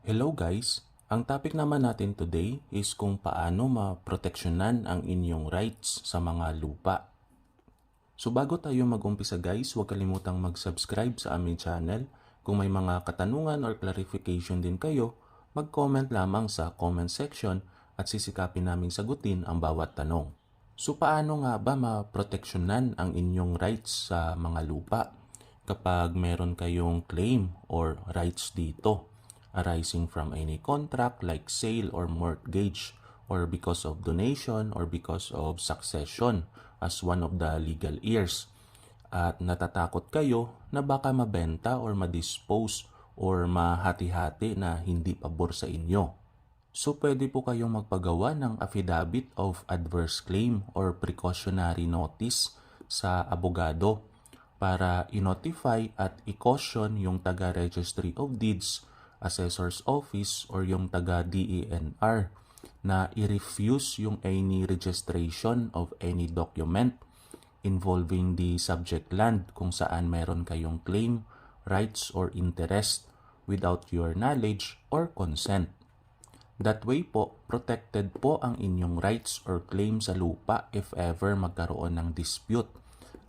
Hello guys! Ang topic naman natin today is kung paano maproteksyonan ang inyong rights sa mga lupa. So bago tayo mag-umpisa guys, huwag kalimutang mag-subscribe sa aming channel. Kung may mga katanungan or clarification din kayo, mag-comment lamang sa comment section at sisikapin naming sagutin ang bawat tanong. So paano nga ba maproteksyonan ang inyong rights sa mga lupa kapag meron kayong claim or rights dito? Arising from any contract like sale or mortgage or because of donation or because of succession as one of the legal heirs. At natatakot kayo na baka mabenta or madispose or mahati-hati na hindi pabor sa inyo. So pwede po kayong magpagawa ng affidavit of adverse claim or precautionary notice sa abogado para i-notify at i-caution yung taga-registry of deeds assessor's office or yung taga DENR na i-refuse yung any registration of any document involving the subject land kung saan meron kayong claim, rights, or interest without your knowledge or consent. That way po, protected po ang inyong rights or claim sa lupa if ever magkaroon ng dispute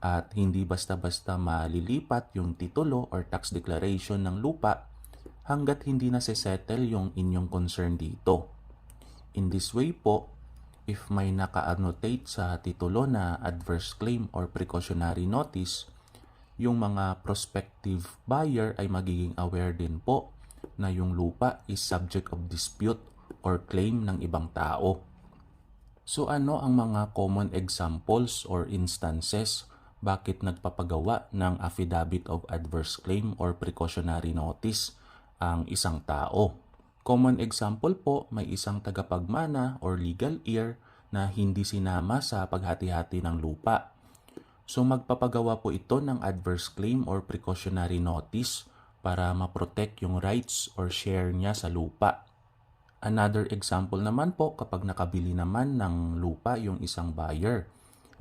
at hindi basta-basta malilipat yung titulo or tax declaration ng lupa hanggat hindi na settle yung inyong concern dito. In this way po, if may naka-annotate sa titulo na adverse claim or precautionary notice, yung mga prospective buyer ay magiging aware din po na yung lupa is subject of dispute or claim ng ibang tao. So ano ang mga common examples or instances bakit nagpapagawa ng affidavit of adverse claim or precautionary notice ang isang tao. Common example po, may isang tagapagmana or legal heir na hindi sinama sa paghati-hati ng lupa. So magpapagawa po ito ng adverse claim or precautionary notice para maprotect yung rights or share niya sa lupa. Another example naman po kapag nakabili naman ng lupa yung isang buyer,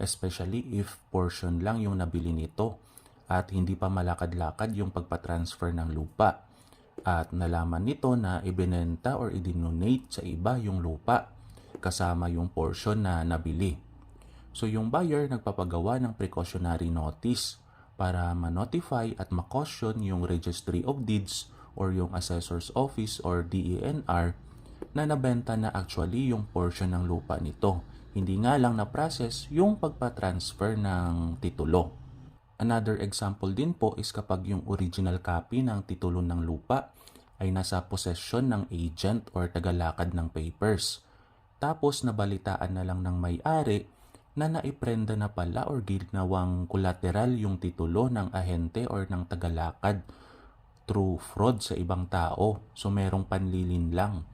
especially if portion lang yung nabili nito at hindi pa malakad-lakad yung pagpatransfer ng lupa at nalaman nito na ibinenta or idinonate sa iba yung lupa kasama yung portion na nabili. So yung buyer nagpapagawa ng precautionary notice para ma-notify at ma-caution yung Registry of Deeds or yung Assessor's Office or DENR na nabenta na actually yung portion ng lupa nito. Hindi nga lang na-process yung pagpa-transfer ng titulo. Another example din po is kapag yung original copy ng titulo ng lupa ay nasa possession ng agent or tagalakad ng papers. Tapos nabalitaan na lang ng may-ari na naiprenda na pala or ginawang collateral yung titulo ng ahente or ng tagalakad through fraud sa ibang tao. So merong panlilin lang.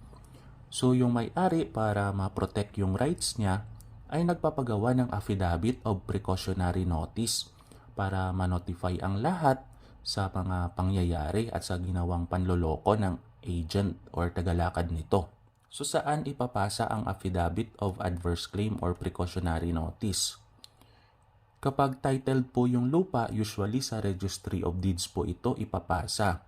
So yung may-ari para ma-protect yung rights niya ay nagpapagawa ng affidavit of precautionary notice para ma-notify ang lahat sa mga pangyayari at sa ginawang panloloko ng agent or tagalakad nito. So saan ipapasa ang affidavit of adverse claim or precautionary notice? Kapag titled po yung lupa, usually sa Registry of Deeds po ito ipapasa.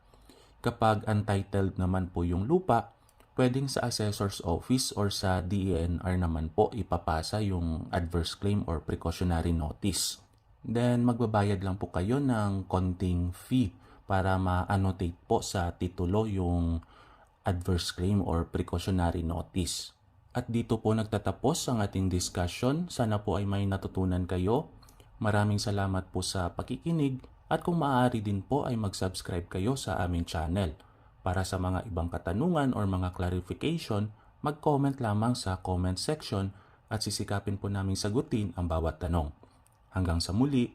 Kapag untitled naman po yung lupa, pwedeng sa Assessor's Office or sa DENR naman po ipapasa yung adverse claim or precautionary notice. Then magbabayad lang po kayo ng konting fee para ma-annotate po sa titulo yung adverse claim or precautionary notice. At dito po nagtatapos ang ating discussion. Sana po ay may natutunan kayo. Maraming salamat po sa pakikinig at kung maaari din po ay mag-subscribe kayo sa aming channel. Para sa mga ibang katanungan or mga clarification, mag-comment lamang sa comment section at sisikapin po namin sagutin ang bawat tanong. Hanggang sa muli,